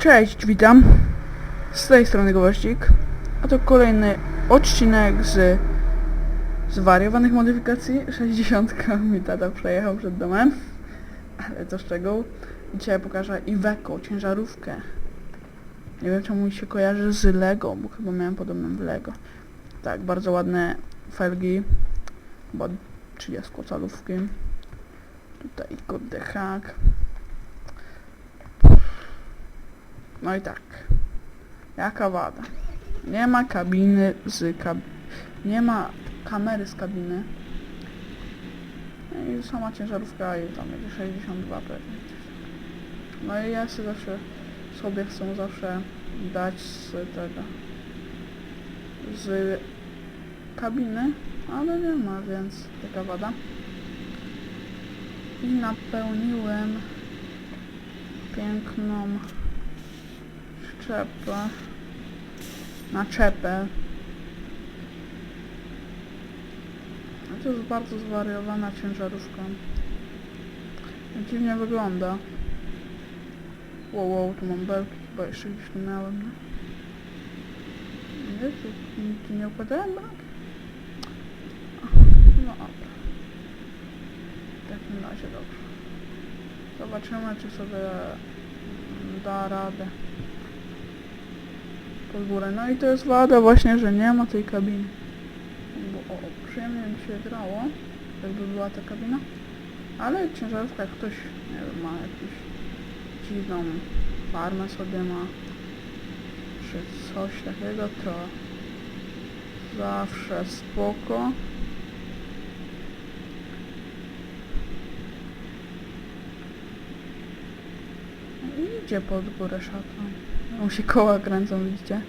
Cześć, witam. Z tej strony Gwoździk. A to kolejny odcinek z zwariowanych modyfikacji. 60 mi tata przejechał przed domem. Ale to szczegół. Dzisiaj pokażę Iveco, ciężarówkę. Nie wiem czemu mi się kojarzy z Lego, bo chyba miałem podobną w Lego. Tak, bardzo ładne felgi. Chyba 30 calówki. Tutaj kurde No i tak. Jaka wada? Nie ma kabiny z kab... Nie ma kamery z kabiny. No I sama ciężarówka i tam będzie 62 pewnie. No i ja sobie zawsze sobie chcę zawsze dać z tego z kabiny, ale nie ma, więc taka wada. I napełniłem piękną szczepę, naczepę. No to jest bardzo zwariowana ciężarówka. Dziwnie wygląda. Wow, wow, tu mam belki, chyba jeszcze gdzieś tu miałem, no. Nie, tu, tu nie układałem belki? No dobra. W takim razie dobrze. Zobaczymy, czy sobie mm, da radę pod górę. No i to jest wada właśnie, że nie ma tej kabiny. Bo o, przyjemnie mi się grało, jakby była ta kabina. Ale ciężarówka, jak ktoś, nie wiem, ma jakąś dziwną farmę sobie ma, czy coś takiego, to zawsze spoko. I idzie pod górę szatą. Mu się koła kręcą, widzicie?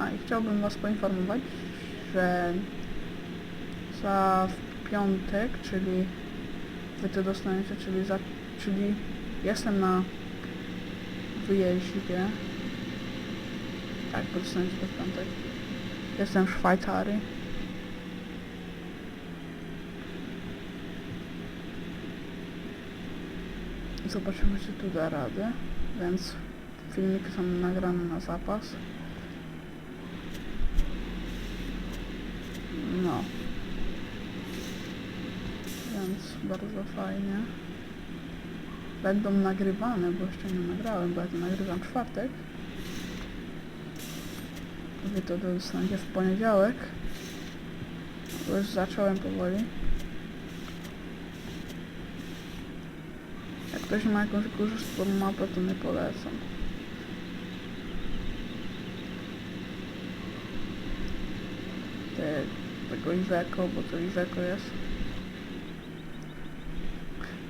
A i chciałbym was poinformować, że za w piątek, czyli wy to dostaniecie, czyli za, czyli jestem na wyjeździe. Tak, bo dostaniecie to w piątek. Jestem w Szwajcarii. Zobaczymy, czy tu da radę. Więc filmiki są nagrane na zapas. No. Więc bardzo fajnie. Będą nagrywane, bo jeszcze nie nagrałem, bo ja to nagrywam czwartek. Wy to dostaniecie w poniedziałek. Już zacząłem powoli. Jak ktoś ma jakąś korzystną mapę, to nie polecam. Te, tego Iveco, bo to Iveco jest.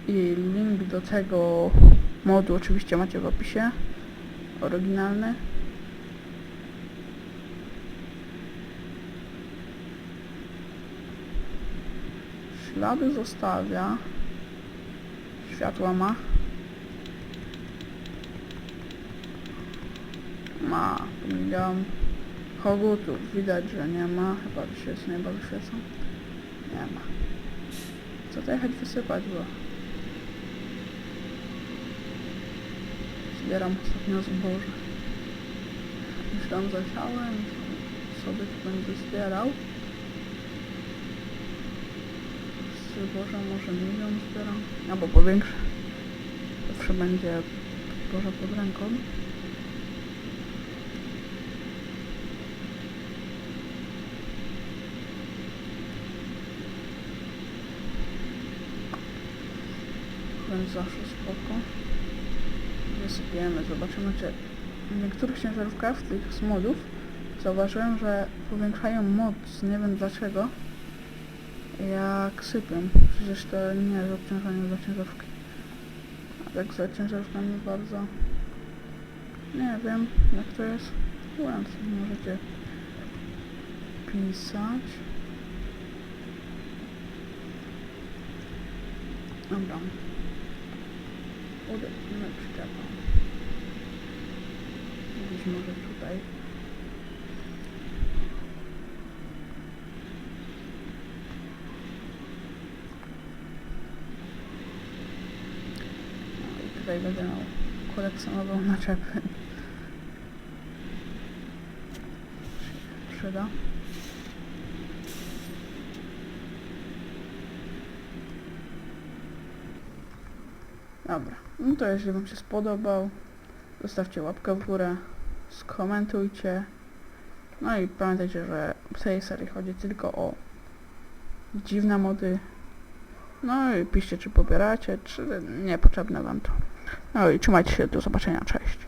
I link do tego modu oczywiście macie w opisie. Oryginalny. Ślady zostawia. Światła ma. Pomijam kogutów. Widać, że nie ma. Chyba z nieba wyświecą. Nie ma. Co to jechać wysypać, bo... Zbieram ostatnio zboże. Już tam zasiałem. Sobie tu będę zbierał. Zboża może milion zbieram. Albo powiększę. Zawsze będzie zboże pod ręką. Więc zawsze spoko. Wysypiemy, zobaczymy czy w niektórych ciężarówkach, w tych z modów, zauważyłem, że powiększają moc, nie wiem dlaczego, jak sypią. Przecież to nie jest obciążenie dla ciężarówki. A tak za ciężarówkami bardzo... Nie wiem, jak to jest. Więc możecie pisać. Dobra. Udepnę przyczepę. Gdzieś może tutaj. Tutaj będę miał kolekcjonował naczepy. Przyda. Dobra, no to jeśli wam się spodobał, zostawcie łapkę w górę, skomentujcie. No i pamiętajcie, że w tej serii chodzi tylko o dziwne mody. No i piszcie, czy pobieracie, czy niepotrzebne wam to. No i trzymajcie się, do zobaczenia, cześć.